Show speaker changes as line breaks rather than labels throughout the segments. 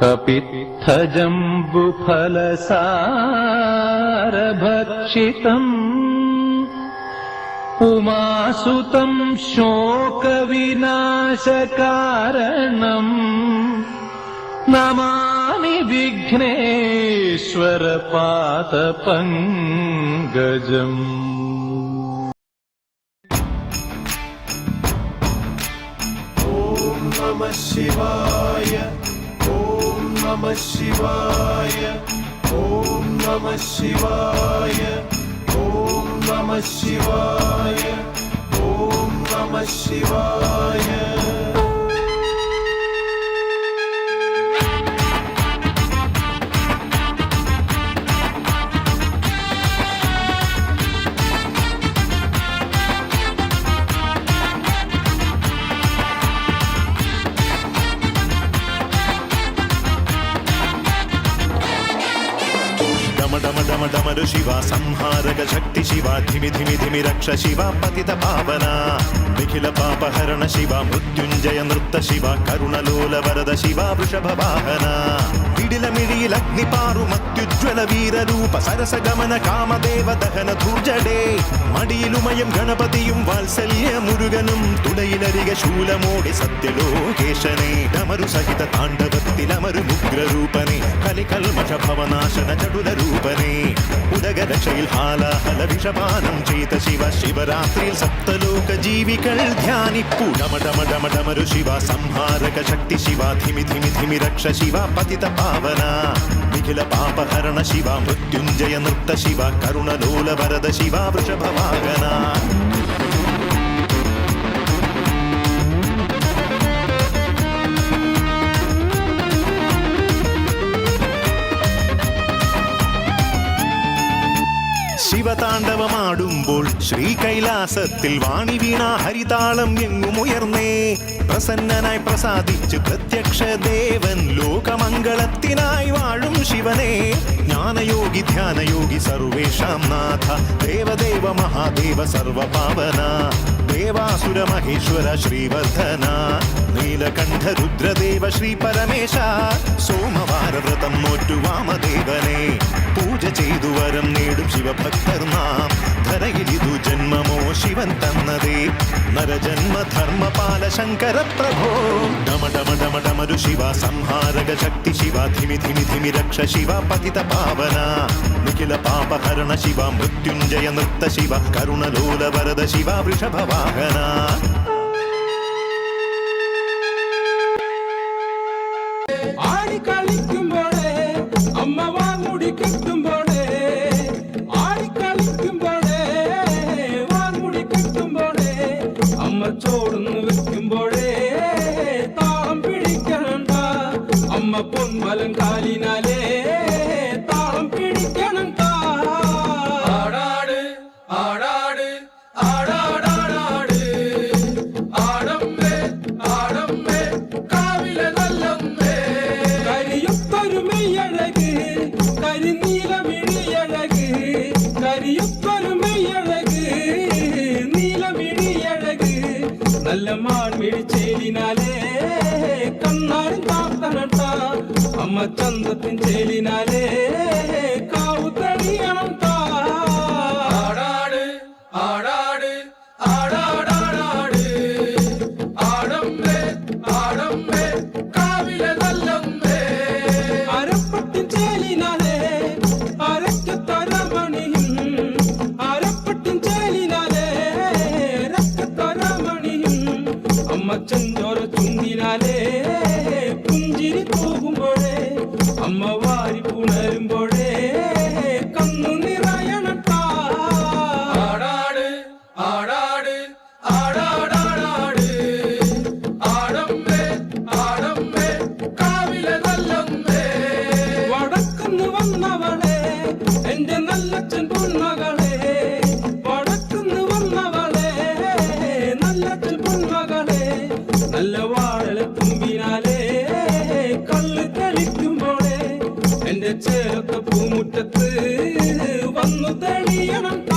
कपित्थजम्बुफलसारभक्षितम् उमासुतम् शोकविनाशकारणम् नमामि विघ्नेश्वरपादपङ्कजम्
ॐ नमः शिवाय
Namah Shivaya. Om Namah Shiva సంహారక శక్తి శివ ధిమి ధిమి ధిమి రక్ష శివ పతిత పావన. నిఖిల పాపహరణ శివ మృత్యుంజయ నృత్త శివ కరుణలోల వరద శివ వృషభ వాహన. విడిల మిడిలగ్నిపారు మత్యుజ్వల వీర రూప సరస గమన కామదేవ దహన ధూర్జడే. മടിയിലുമയം ഗണപതിയും വാത്സല്യ മുരുകനും തുളയിലരിക ശൂലമോടെ സത്യലോകേശനെ ഡമരു സഹിത താണ്ഡവത്തിലമരു മുഗ്രരൂപനെ കലികൽമഷ ഭവനാശന ചടുല രൂപനെ ഉദക ഉദകരക്ഷയിൽ ഹാലാഹല വിഷപാനം ചെയ്ത ശിവ ശിവരാത്രിയിൽ സപ്തലോക ജീവികൾ ധ്യാനിപ്പു. ഡമഡമഡമഡമരു ഡമ ഡമ ഡമരു ശിവ സംഹാരക ശക്തി ശിവ. ധിമി ധിമി ധിമി രക്ഷ ശിവ പതിത പാവന. നിഖില പാപഹരണ ശിവ മൃത്യുഞ്ജയ നൃത്ത ശിവ കരുണലോല വരദ ശിവ വൃഷഭവാഹന. ശിവതാണ്ഡവമാടുമ്പോൾ ശ്രീ കൈലാസത്തിൽ വാണി വീണ ഹരിതാളം എങ്ങും ഉയർന്നേ. പ്രസന്നനായി പ്രസാദിച്ച് പ്രത്യക്ഷ ദേവൻ ലോകമംഗളത്തിനായി വാഴും ശിവനെ. ജ്ഞാനയോഗി ധ്യാനയോഗി സർവേഷാം നാഥ. ദേവദേവ മഹാദേവ സർവപാവന. ദേവാസുര മഹേശ്വര ശ്രീവർദ്ധന. നീലകണ്ഠ രുദ്രദേവ ശ്രീ പരമേശ. സോമവാരവ്രതം നോറ്റു വാമദേവനെ. പൂജ ചെയ്തു വരം ശിവഭക്തർ നാം ധരയിലിതു ജന്മമോ ശിവൻ തന്നതേ. നരജന്മധർമ്മപാല ശങ്കര പ്രഭോ ഡമ ഡമ ഡമ ഡമരു ശിവ സംഹാരക ശക്തി ശിവ. ധിമി ധിമി ധിമി രക്ഷ ശിവ പതിത പാവന. നിഖില പാപഹരണ ശിവ മൃത്യുഞ്ജയ നൃത്ത ശിവ. കരുണലോല വരദ ശിവ വൃഷഭവാഹന.
காலினா కళ్ళమాడిడి చేలినాలే కన్నాడు తాతనంట. అమ్మ చందతిని చేలినాలే కావుతని అనంతా ചേർത്ത പൂമുറ്റത്ത് വന്നു തെളിയണം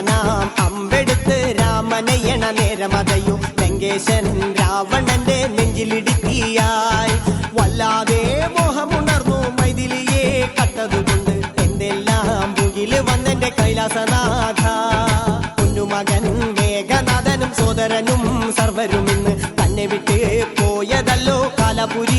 കാണാം. അമ്പെടുത്ത് രാമനയ്യണ
നേരമതയോ വെങ്കേശൻ രാവണന്റെ നെഞ്ചിലിടുക്കിയായി. വല്ലാതെ മോഹമുണർന്നു മൈതിലിയെ കട്ടതുകൊണ്ട് എന്തെല്ലാം മുകിൽ വന്നെന്റെ കൈലാസനാഥ. കുഞ്ഞുമകൻ വേഗനാഥനും സോദരനും സർവരും ഇന്ന് തന്നെ വിട്ട് പോയതല്ലോ കാലപുരി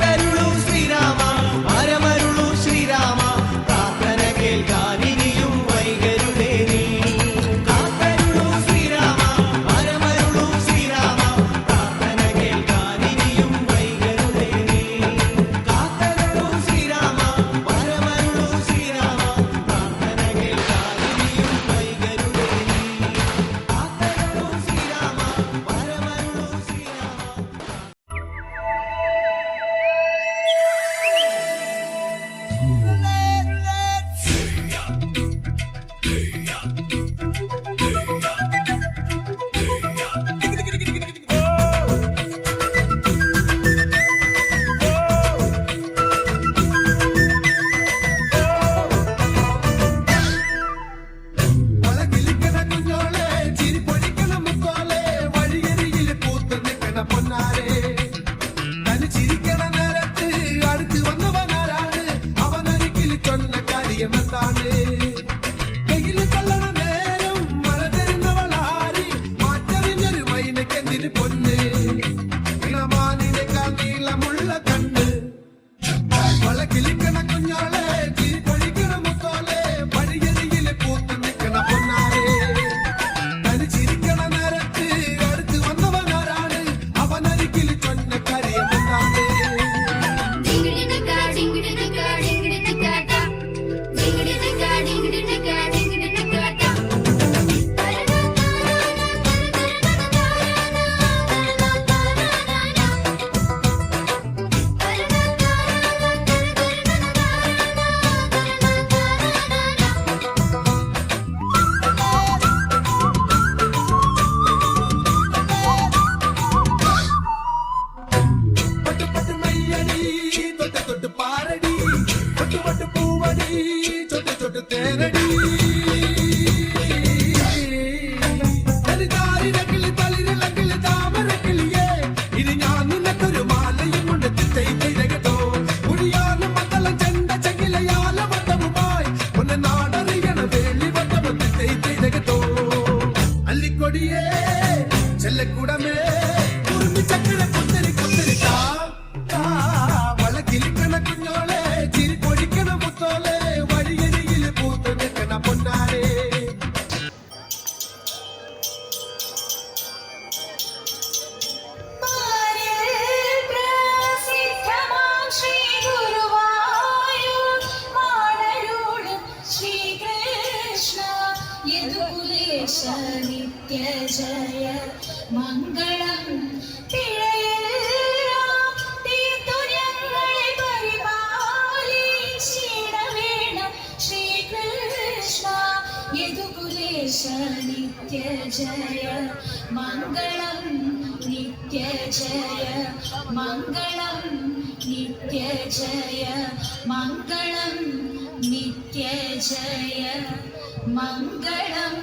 la தொட்டு தொட்டு
பாரடி தொட்டு பட்டு பூவடி சொட்டு சொட்டு தேரடி ജയ മംഗളം. നിത്യ ജയ മംഗളം നിത്യ ജയ മംഗളം നിത്യ ജയ മംഗളം നിത്യ ജയ മംഗളം.